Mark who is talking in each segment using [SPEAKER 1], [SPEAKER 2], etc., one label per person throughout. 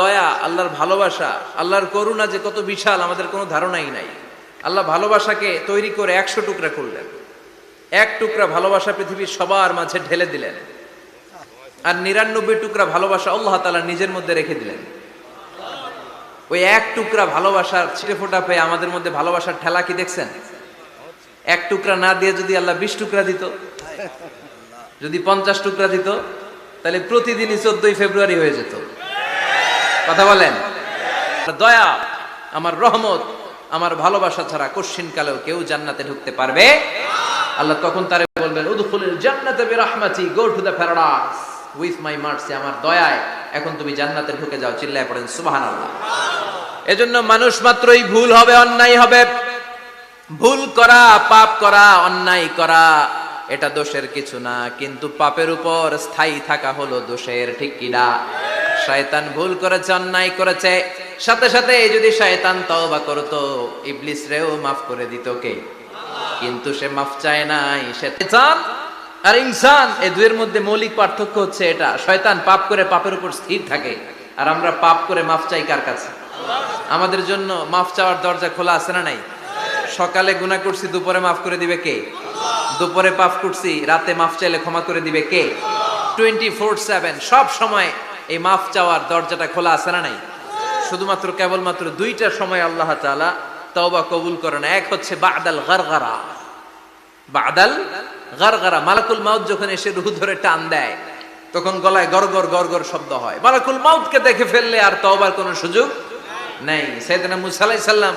[SPEAKER 1] দয়া, আল্লাহর ভালোবাসা, আল্লাহর করুণা যে কত বিশাল, আমাদের কোনো ধারণাই নাই। আল্লাহ ভালোবাসাকে তৈরি করে একশো টুকরা করলেন। এক টুকরা ভালোবাসা পৃথিবীর সবার মাঝে ঢেলে দিলেন। আর নিরানব্বই টুকরা ভালোবাসা আল্লাহ তালা নিজের মধ্যে রেখে দিলেন। ওই এক টুকরা ভালোবাসার ছিটে ফোটা পেয়ে আমাদের মধ্যে ভালোবাসার ঠেলা কি দেখছেন? এক টুকরা না দিয়ে যদি আল্লাহ বিশ টুকরা দিত, যদি পঞ্চাশ টুকরা দিত, তাহলে প্রতিদিনই চোদ্দই ফেব্রুয়ারি হয়ে যেত। কথা বলেন। দয়া, আমার রহমত, আমার ভালোবাসা ছাড়া কশ্চিন কালেও কেউ জান্নাতে ঢুকতে পারবে? আল্লাহ তখন তারে বলবেন, উদখুলিল জান্নাতে বিরহমাতি, go to the paradise, with my mercy, আমার দয়ায় এখন তুমি জান্নাতে ঢুকে যাও। চিল্লায় পড়েন, সুবহানাল্লাহ। এজন্য মানুষ মাত্রই ভুল হবে, অন্যায় হবে। ভুল করা, পাপ করা, অন্যায় করা, এটা দোষের কিছু না, কিন্তু পাপের উপর স্থায়ী থাকা হলো দোষের, ঠিক কিনা শয়তান ভুল করেছে, অন্যায় করেছে। সাথে সাথে যদি শয়তান তওবা করতো, ইবলিস রেও মাফ করে দিত কে? কিন্তু সে মাফ চায় নাই, সে আর ইনসান, এই দুয়ের মধ্যে মৌলিক পার্থক্য হচ্ছে এটা, শয়তান পাপ করে পাপের উপর স্থির থাকে। আর আমরা পাপ করে মাফ চাই কার কাছে? আমাদের জন্য মাফ চাওয়ার দরজা খোলা আছে না নাই? সকালে গুনাহ করছি, দুপুরে মাফ করে দিবে কে? দুপুরে পাপ করছি, রাতে মাফ চাইলে ক্ষমা করে দিবে কে? টোয়েন্টি ফোর সেভেন সব সময় এই মাফ চাওয়ার দরজাটা খোলা আছে না নাই? শুধুমাত্র কেবলমাত্র দুইটা সময় আল্লাহ তাআলা তওবা কবুল করেন। এক হচ্ছে বাদাল গারগারা। বাদাল গারগারা। মালাকুল মাউদ যখন এসে রুহু ধরে টান দেয়, তখন গলায় গরগর গরগর শব্দ হয়। মালাকুল মাউতকে দেখে ফেললে আর তওবার কোনো সুযোগ নেই। সাইয়েদনা মুসা আলাইহিস সালাম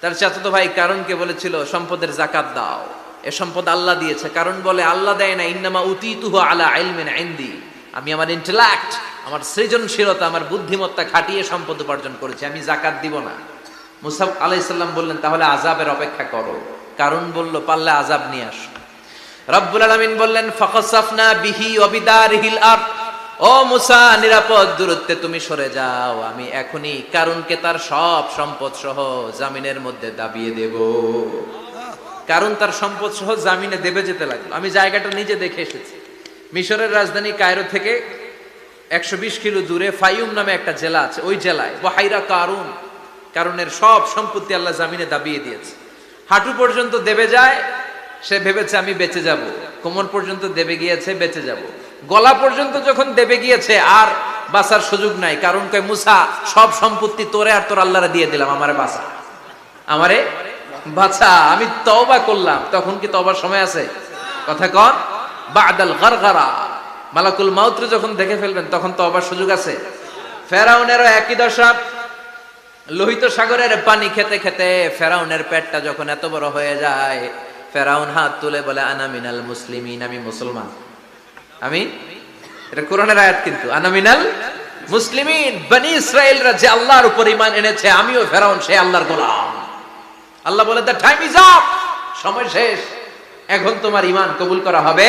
[SPEAKER 1] তার চাচাতো ভাই কারণকে বলেছিল, সম্পদের জাকাত দাও। এ সম্পদ আল্লাহ দিয়েছে। কারণ বলে, আল্লাহ দেয় না, ইন্নামা উতিতুহু আলা ইলমিন ইনদি। আমি আমার ইন্টেলেক্ট আমার সৃজনশীলতা, আমার বুদ্ধিমত্তা খাটিয়ে সম্পদ উপার্জন করেছি, আমি জাকাত দিব না। মুসাফ আলাইসাল্লাম বললেন, তাহলে আজাবের অপেক্ষা করো। কারণ বলল, পারলে আজাব নিয়ে আস। রব্বুল আলামিন বললেন, ফাকাসাফনা বিহি অবিদার হিল আর ও মুসা, নিরাপদ দূরত্বে তুমি সরে যাও, আমি এখনই কারণকে তার সব সম্পদ সহ জামিনের মধ্যে দাবিয়ে দেব। কারণ তার সম্পদ সহ জামিনে দেবে যেতে লাগল। আমি জায়গাটা নিজে দেখে এসেছি। মিশরের রাজধানী কায়রো থেকে একশো বিশ কিলো দূরে ফাইউম নামে একটা জেলা আছে, ওই জেলায়। ওয়াহাইরা কারুন কারণের সব সম্পত্তি আল্লাহ জামিনে দাবিয়ে দিয়েছে। হাঁটু পর্যন্ত দেবে যায়, সে ভেবেছে আমি বেঁচে যাব। কোমর পর্যন্ত দেবে গিয়েছে, বেঁচে যাব। গলা পর্যন্ত যখন দেবে গিয়েছে, আর বাঁচার সুযোগ নাই। কারণ কয়, মুসা, সব সম্পত্তি তোরে আর তোর আল্লাহরে দিয়ে দিলাম, আমারে বাঁচা। আমারে বাঁচা, আমি তওবা করলাম। তখন কি তবার সময় আছে? কথা কন, বাদাল গারগারা। মালাকুল মাউত্রে যখন দেখে ফেলবেন, তখন তওবার সুযোগ আছে। ফেরাউনেরও একই দশা। লোহিত সাগরের পানি খেতে খেতে ফেরাউনের পেটটা যখন এত বড় হয়ে যায়, ফেরাউন হাত তুলে বলে আনামিনাল মুসলিমিন, আমি মুসলমান। আমি? এটা কোরআনের আয়াত কিন্তু। আনামিনাল মুসলিমিন, বনি ইসরায়েলরা যে আল্লাহর উপর ইমান এনেছে, আমিও ফেরাউন, সে আল্লাহর গোলাম। আল্লাহ বলে দ্য টাইম ইজ আপ সময় শেষ। এখন তোমার ইমান কবুল করা হবে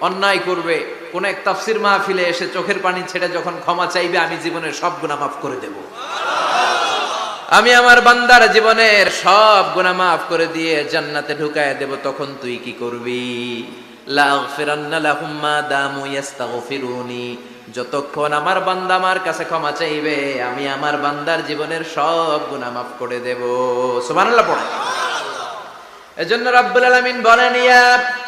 [SPEAKER 1] অন্যায় করবে। কোন এক তাফসির মাহফিলে এসে চোখের পানি ছেড়ে যখন ক্ষমা চাইবে, আমি জীবনের সব গুনাহ মাফ করে দেব। আমি আমার বান্দার জীবনের সব গুনাহ মাফ করে দিয়ে জান্নাতে ঢুকায় দেব, তখন তুই কি করবি? যতক্ষণ আমার বান্দা আমার কাছে ক্ষমা চাইবে, আমি আমার বান্দার জীবনের সব গুনাহ মাফ করে দেব। সুবহানাল্লাহ পড়ে। এজন্য রাব্বুল আলামিন বলেন, ইয়া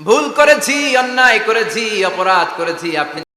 [SPEAKER 1] ভুল করেছি অন্যায় করেছি অপরাধ করেছি আপনি